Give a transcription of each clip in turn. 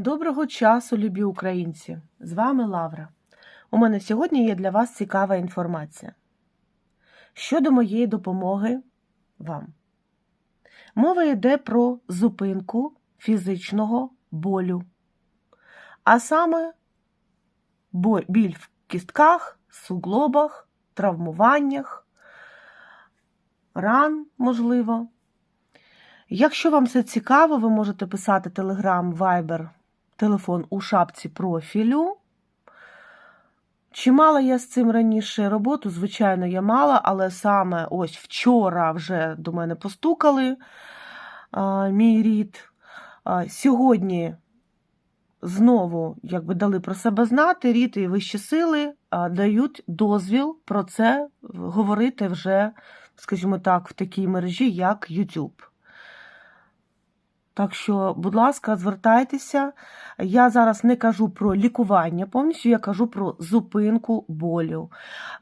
Доброго часу, любі українці! З вами Лавра. У мене сьогодні є для вас цікава інформація щодо моєї допомоги вам. Мова йде про зупинку фізичного болю, а саме біль в кістках, суглобах, травмуваннях, ран, можливо. Якщо вам це цікаво, ви можете писати Telegram, Viber, телефон у шапці профілю. Чи мала я з цим раніше роботу? Звичайно, я мала, але саме ось вчора вже до мене постукали а, мій рід. А, сьогодні знову якби дали про себе знати, рід і вищі сили а, дають дозвіл про це говорити вже, скажімо так, в такій мережі, як YouTube. Так що, будь ласка, звертайтеся. Я зараз не кажу про лікування повністю, я кажу про зупинку болю.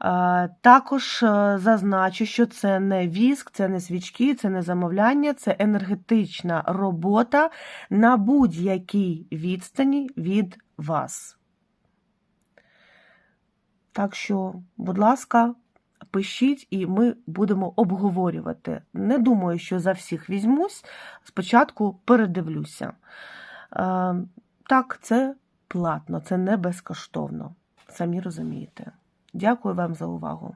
Е, Також е, зазначу, що це не віск, це не свічки, це не замовляння, це енергетична робота на будь-якій відстані від вас. Так що, будь ласка, пишіть, і ми будемо обговорювати. Не думаю, що за всіх візьмусь. Спочатку передивлюся. Е, Так, це платно, це не безкоштовно. Самі розумієте. Дякую вам за увагу.